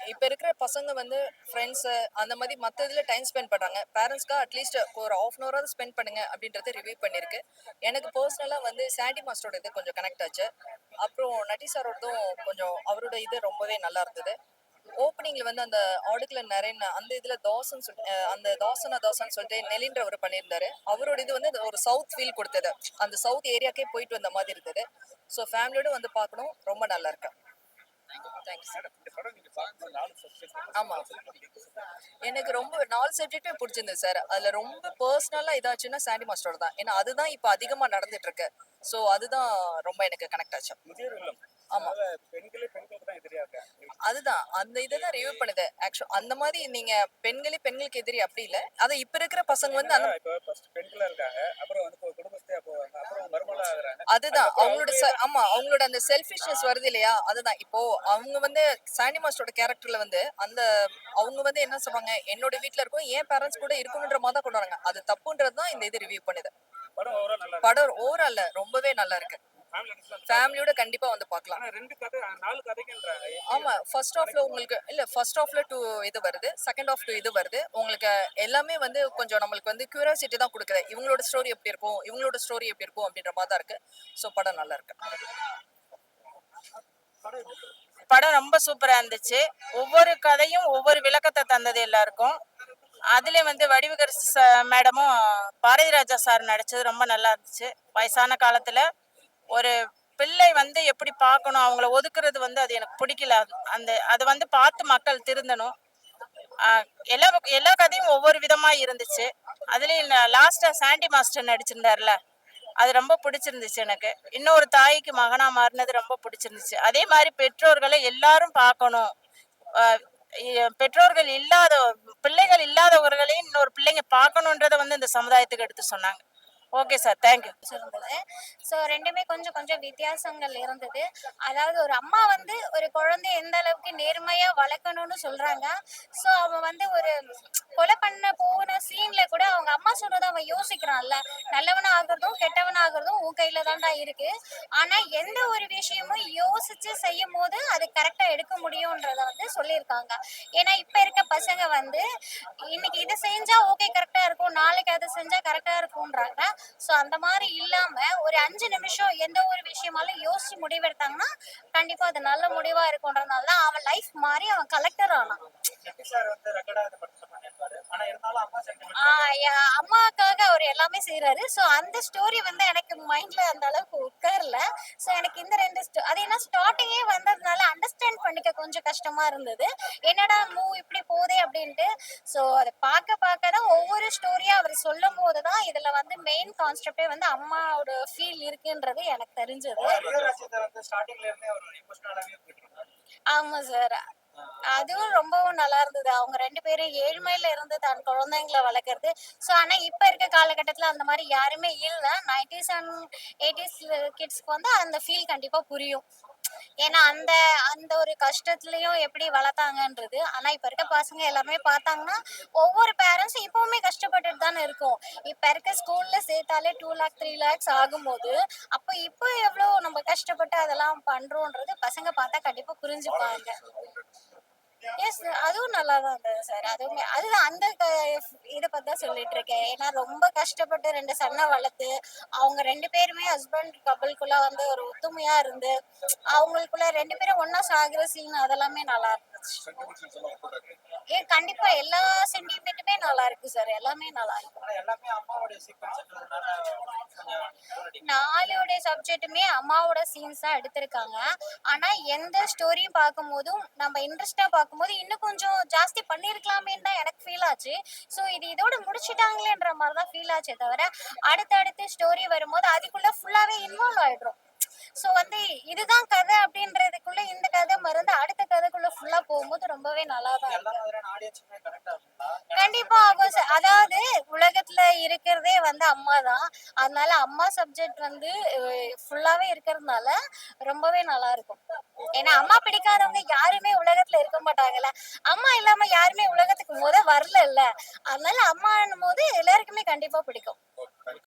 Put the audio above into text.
இப்ப இருக்கிற பசங்க வந்து ஃப்ரெண்ட்ஸ் அந்த மாதிரி மத்த இதுல டைம் ஸ்பெண்ட் பண்றாங்க. பேரண்ட்ஸ்க்காக அட்லீஸ்ட் ஒரு ஆஃப் அன் ஹவராவது ஸ்பெண்ட் பண்ணுங்க அப்படின்றத ரிவ்யூ பண்ணிருக்கு எனக்கு பர்சனலா வந்து சாண்டி மாஸ்டரோட இது கொஞ்சம் கனெக்ட் ஆச்சு. அப்புறம் நட்டி சாரோடதும் கொஞ்சம் அவரோட இது ரொம்பவே நல்லா இருந்தது. ஓப்பனிங்ல வந்து அந்த ஆடுக்குல நிறைய அந்த இதுல தோசைன்னு சொல்லிட்டு அந்த தோசனா தோசைன்னு சொல்லிட்டு நெலின்றவர் பண்ணியிருந்தாரு. அவரோட இது வந்து ஒரு சவுத் ஃபீல் கொடுத்தது. அந்த சவுத் ஏரியாக்கே போயிட்டு வந்த மாதிரி இருந்தது. ஸோ ஃபேமிலியோட வந்து பார்க்கணும். ரொம்ப நல்லா இருக்கு. எனக்கு ரொம்ப நாலு சப்ஜெக்டே பிடிச்சிருந்தது சார் அதுல ரொம்ப பர்சனலா இதாச்சுன்னா சாண்டி மாஸ்டரோட தான். ஏன்னா அதுதான் இப்போ அதிகமா நடந்துட்டு இருக்கு ஸோ அதுதான் ரொம்ப எனக்கு கனெக்ட் ஆச்சு. ஆமா. பெண்களே பெண்களுக்கு தான் அதுதான். அந்த இதை தான் ரிவ்யூ பண்ணுது. ஆக்சுவல் அந்த மாதிரி நீங்க பெண்களே பெண்களுக்கு எதிரி அப்படி இல்ல. அதை இப்ப இருக்கிற பசங்க வந்து அந்த பெண்களா இருக்காங்க. அப்புறம் வந்து இப்போ குடும்பத்தையா போவாங்க. அப்புறம் மருமலா ஆகுறாங்க. அதுதான். அவங்களோட ஆமா அவங்களோட அந்த செல்ஃபிஷ்னஸ் வருது இல்லையா? அதுதான். இப்போ அவங்க வந்து சாண்டி மாஸ்டரோட கேரக்டர்ல வந்து அந்த அவங்க வந்து என்ன சொல்றாங்க என்னோட வீட்ல இருக்கும் என் பேரண்ட்ஸ் கூட இருக்கணுன்ற மாதிரி தான் கொண்டு வராங்க. அது தப்புன்றது தான் இந்த இது ரிவ்யூ பண்ணுது. படம் ஓவரால் ரொம்பவே நல்லா இருக்கு. ஃபேமிலியோட கண்டிப்பா வந்து பார்க்கலாம். ரெண்டு கதை நாலு கதைக்குன்றாங்க ஆமா ஃபர்ஸ்ட் ஹாஃப்ல உங்களுக்கு இல்ல ஃபர்ஸ்ட் ஹாஃப்ல டூ இது வருது செகண்ட் ஹாஃப் டூ இது வருது. உங்களுக்கு எல்லாமே வந்து கொஞ்சம் நம்மளுக்கு வந்து கியூரியாசிட்டி தான் கொடுக்குது. இவங்களோட ஸ்டோரி எப்படி இருக்கும் இவங்களோட ஸ்டோரி எப்படி இருக்கும் அப்படின்ற மாதிரி தான் இருக்கு. ஸோ படம் நல்லா இருக்கு. படம் ரொம்ப சூப்பரா இருந்துச்சு. ஒவ்வொரு கதையும் ஒவ்வொரு விளக்கத்தை தந்தது எல்லாருக்கும். அதுல வந்து வடிவுகரசு ச- மேடமும் பாரதி ராஜா சார் நடிச்சது ரொம்ப நல்லா இருந்துச்சு. வயசான காலத்துல ஒரு பிள்ளை வந்து எப்படி பார்க்கணும் அவங்கள ஒதுக்குறது வந்து அது எனக்கு பிடிக்கல. அந்த அதை வந்து பார்த்து மக்கள் திருந்தணும். எல்லா எல்லா கதையும் ஒவ்வொரு விதமா இருந்துச்சு. அதுலயும் லாஸ்டா சாண்டி மாஸ்டர் நடிச்சிருந்தாருல அது ரொம்ப பிடிச்சிருந்துச்சு எனக்கு. இன்னொரு தாய்க்கு மகனா மாறினது ரொம்ப பிடிச்சிருந்துச்சு. அதே மாதிரி பெற்றோர்களை எல்லாரும் பார்க்கணும். பெற்றோர்கள் இல்லாத பிள்ளைகள் இல்லாதவர்களையும் இன்னொரு பிள்ளைங்க பார்க்கணுன்றத வந்து இந்த சமுதாயத்துக்கு எடுத்து சொன்னாங்க. ஓகே சார் தேங்க்யூ இருந்தது ஸோ ரெண்டுமே கொஞ்சம் கொஞ்சம் வித்தியாசங்கள் இருந்தது. அதாவது ஒரு அம்மா வந்து ஒரு குழந்தைய எந்த அளவுக்கு நேர்மையா வளர்க்கணும்னு சொல்றாங்க. ஸோ அவன் வந்து ஒரு கொலை பண்ண போன சீன்ல கூட அவங்க அம்மா சொன்னதை அவன் யோசிக்கிறான்ல. நல்லவனா ஆகுறதும் கெட்டவன் ஆகுறதும் உன் கையில தான்டா இருக்கு. ஆனா எந்த ஒரு விஷயமும் யோசிச்சு செய்யும் போது அது கரெக்டா எடுக்க முடியும்ன்றத வந்து சொல்லியிருக்காங்க. ஏன்னா இப்ப இருக்க பசங்க வந்து இன்னைக்கு இதை செஞ்சா ஓகே கரெக்டா இருக்கும். நாளைக்கு செஞ்சா கரெக்டா இருக்கும்ன்றாங்க. ஸோ அந்த மாதிரி இல்லாம ஒரு அஞ்சு நிமிஷம் எந்த ஒரு விஷயமாலும் யோசிச்சு முடிவெடுத்தாங்கன்னா கண்டிப்பா அது நல்ல முடிவா இருக்கும்ன்றதுனால தான் அவன் லைஃப் மாறி அவன் கலெக்டர் ஆனான். ஆஹ் அம்மாவுக்காக அவர் எல்லாமே செய்யறாரு ஸோ அந்த ஸ்டோரி வந்து எனக்கு மைண்ட்ல அந்த அளவுக்கு உட்கார்ல. ஸோ எனக்கு இந்த ரெண்டு அது ஏன்னா ஸ்டார்டிங்கே வந்ததுனால அண்டர்ஸ்டாண்ட் பண்ணிக்க கொஞ்சம் கஷ்டமா இருந்தது. என்னடா மூ இப்படி போதே அப்படின்ட்டு. ஸோ அதை பார்க்க பார்க்க தான் ஒவ்வொரு ஸ்டோரியா அவர் சொல்லும் போது தான் இதுல வந்து மெயின் கான்செப்டே வந்து அம்மாவோட ஃபீல் இருக்குன்றது எனக்கு தெரிஞ்சது. ஆமா சார் அதுவும் ரொம்பவும் நல்லா இருந்தது. அவங்க ரெண்டு பேரும் ஏழ்மையில இருந்து தன் குழந்தைங்களை வளர்க்கறது. ஸோ ஆனா இப்ப இருக்க காலகட்டத்துல அந்த மாதிரி யாருமே இல்ல. நைன்டிஸ் அண்ட் எயிட்டிஸ் கிட்ஸ்க்கு வந்து அந்த ஃபீல் கண்டிப்பா புரியும். ஏன்னா அந்த அந்த ஒரு கஷ்டத்துலயும் எப்படி வளர்த்தாங்கன்றது ஆனா இப்ப இருக்க பசங்க எல்லாமே பார்த்தாங்கன்னா ஒவ்வொரு பேரண்ட்ஸும் இப்பவுமே கஷ்டப்பட்டுட்டு தானே இருக்கும். இப்ப இருக்க ஸ்கூல்ல சேர்த்தாலே டூ லேக் த்ரீ லேக்ஸ் ஆகும்போது அப்போ இப்போ எவ்வளவு நம்ம கஷ்டப்பட்டு அதெல்லாம் பண்றோன்றது பசங்க பார்த்தா கண்டிப்பா புரிஞ்சுப்பாங்க. எஸ் அதுவும் நல்லா தான் இருந்தது சார் அதுவுமே அதுதான் அந்த இதை பத்தி தான் சொல்லிட்டு இருக்கேன். ஏன்னா ரொம்ப கஷ்டப்பட்டு ரெண்டு சன்னை வளர்த்து அவங்க ரெண்டு பேருமே ஹஸ்பண்ட் கப்பலுக்குள்ள வந்து ஒரு ஒத்துமையா இருந்து அவங்களுக்குள்ள ரெண்டு பேரும் ஒன்னா சாகிற சீன் அதெல்லாமே நல்லா இருந்துச்சு. ஏ கண்டிப்பா எல்லா சென்டிமெண்ட்டுமே நல்லா இருக்கு சார் எல்லாமே நல்லா இருக்கு. ஆனா எல்லாமே அம்மாவுடைய சீக்வன்ஸ்ன்றதுனால நாலோட சப்ஜெக்ட்டுமே அம்மாவோட சீன்ஸ் தான் எடுத்திருக்காங்க. ஆனா எந்த ஸ்டோரியும் பார்க்கும்போதும் நம்ம இன்ட்ரெஸ்டா பார்க்கும்போது இன்னும் கொஞ்சம் ஜாஸ்தி பண்ணியிருக்கலாமேன்னு தான் எனக்கு ஃபீல் ஆச்சு. ஸோ இது இதோட முடிச்சிட்டாங்களேன்ற மாதிரி தான் ஃபீல் ஆச்சே தவிர அடுத்தடுத்து ஸ்டோரி வரும்போது அதுக்குள்ள ஃபுல்லாவே இன்வால்வ் ஆயிடுறோம். ஸோ வந்து இதுதான் கதை அப்படின்றதுக்குள்ள இந்த கதை மறந்து அடுத்த கதைக்குள்ள ஃபுல்லா போகும்போது ரொம்பவே நல்லா தான் கண்டிப்பா ஆகும் அதாவது இருக்கிறதே வந்து அம்மா தான். அதனால அம்மா சப்ஜெக்ட் வந்து ஃபுல்லாவே இருக்கிறதுனால ரொம்பவே நல்லா இருக்கும் ஏன்னா அம்மா பிடிக்காதவங்க யாருமே உலகத்துல இருக்க மாட்டாங்கல்ல. அம்மா இல்லாம யாருமே உலகத்துக்கு முத வரல இல்ல அதனால அம்மான்னும் போது எல்லாருக்குமே கண்டிப்பா பிடிக்கும்.